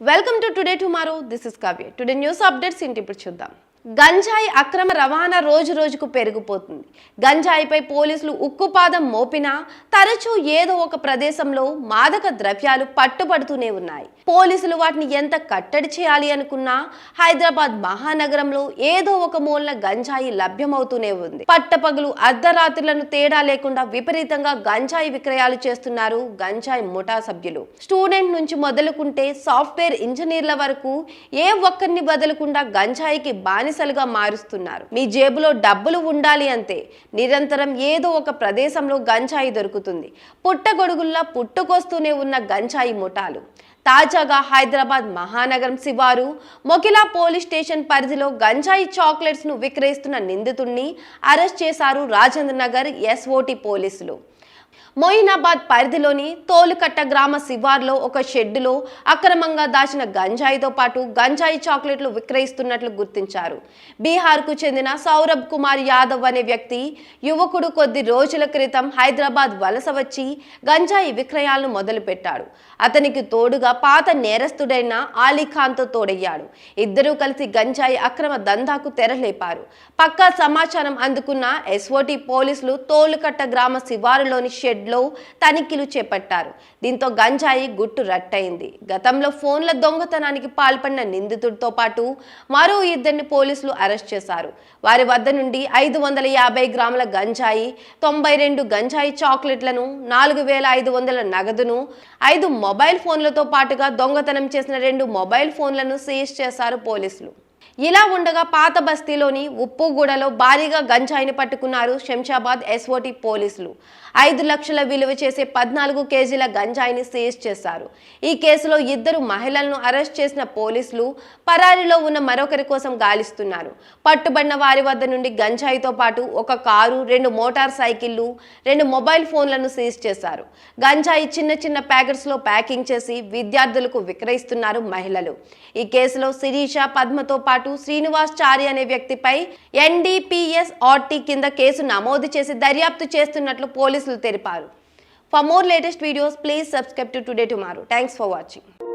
Welcome to Today Tomorrow this is Kavya today news updates ఏంటి ఇప్పుడు చూద్దాం. గంజాయి అక్రమ రవాణా రోజు రోజుకు పెరిగిపోతుంది. గంజాయిపై పోలీసులు ఉక్కుపాదం మోపినా తరచూ ఏదో ఒక ప్రదేశంలో మాదక ద్రవ్యాలు పట్టుబడుతూనే ఉన్నాయి. పోలీసులు వాటిని ఎంత కట్టడి చేయాలి అనుకున్నా హైదరాబాద్ మహానగరంలో ఏదో ఒక మూలన గంజాయి లభ్యమవుతూనే ఉంది. పట్టపగలు అర్ధరాత్రులను తేడా లేకుండా విపరీతంగా గంజాయి విక్రయాలు చేస్తున్నారు గంజాయి ముఠా సభ్యులు. స్టూడెంట్ నుంచి మొదలుకుంటే సాఫ్ట్వేర్ ఇంజనీర్ల వరకు ఏ ఒక్కరిని వదలకుండా గంజాయికి బానిసలుగా మారుస్తున్నారు. మీ జేబులో డబ్బులు ఉండాలి అంతే నిరంతరం ఏదో ఒక ప్రదేశంలో గంజాయి దొరుకుతుంది. పుట్టగొడుగుల్లా పుట్టుకొస్తూనే ఉన్న గంజాయి ముఠాలు. తాజాగా హైదరాబాద్ మహానగరం శివారు మొకిలా పోలీస్ స్టేషన్ పరిధిలో గంజాయి చాక్లెట్స్ను విక్రయిస్తున్న నిందితుడిని అరెస్ట్ చేశారు రాజేంద్ర నగర్ ఎస్ఓటి పోలీసులు. మొయినాబాద్ పరిధిలోని తోలుకట్ట గ్రామ శివార్లో ఒక షెడ్డులో అక్రమంగా దాచిన గంజాయితో పాటు గంజాయి చాక్లెట్లు విక్రయిస్తున్నట్లు గుర్తించారు. బీహార్కు చెందిన సౌరభ్ కుమార్ యాదవ్ అనే వ్యక్తి యువకుడు కొద్ది రోజుల క్రితం హైదరాబాద్ వలస వచ్చి గంజాయి విక్రయాలను మొదలుపెట్టాడు. అతనికి తోడుగా పాత నేరస్తుడైన ఆలీఖాన్తో తోడయ్యాడు. ఇద్దరూ కలిసి గంజాయి అక్రమ దందాకు తెరలేపారు. పక్కా సమాచారం అందుకున్న ఎస్ఓటి పోలీసులు తోలుకట్ట గ్రామ శివారులోని షెడ్లో తనిఖీలు చేపట్టారు. దీంతో గంజాయి గుట్టు రట్టయింది. గతంలో ఫోన్ల దొంగతనానికి పాల్పడిన నిందితుడితో పాటు మరో ఇద్దరిని పోలీసులు అరెస్ట్ చేశారు. వారి వద్ద నుండి ఐదు వందల యాభై గ్రాముల గంజాయి తొంభై రెండు గంజాయి చాక్లెట్లను నాలుగు వేల ఐదు వందల నగదును ఐదు మొబైల్ ఫోన్లతో పాటుగా దొంగతనం చేసిన రెండు మొబైల్ ఫోన్లను సీజ్ చేశారు పోలీసులు. ఇలా ఉండగా పాత బస్తీలోని ఉప్పుగూడలో భారీగా గంజాయిని పట్టుకున్నారు శంషాబాద్ ఎస్ఓటి పోలీసులు. ఐదు లక్షల విలువ చేసే పద్నాలుగు కేజీల గంజాయిని సీజ్ చేశారు. ఈ కేసులో ఇద్దరు మహిళలను అరెస్ట్ చేసిన పోలీసులు పరారీలో ఉన్న మరొకరి కోసం గాలిస్తున్నారు. పట్టుబడిన వారి వద్ద నుండి గంజాయితో పాటు ఒక కారు రెండు మోటార్ సైకిళ్ళు రెండు మొబైల్ ఫోన్లను సీజ్ చేశారు. గంజాయి చిన్న చిన్న ప్యాకెట్స్లో ప్యాకింగ్ చేసి విద్యార్థులకు విక్రయిస్తున్నారు మహిళలు. ఈ కేసులో శిరీష పద్మతో పాటు శ్రీనివాస్ చారి అనే వ్యక్తిపై ఎన్డీపీఎస్ ఆర్టీ కింద కేసు నమోదు చేసి దర్యాప్తు చేస్తున్నట్లు పోలీసులు తెలిపారు. For more latest videos please subscribe to Today Tomorrow thanks for watching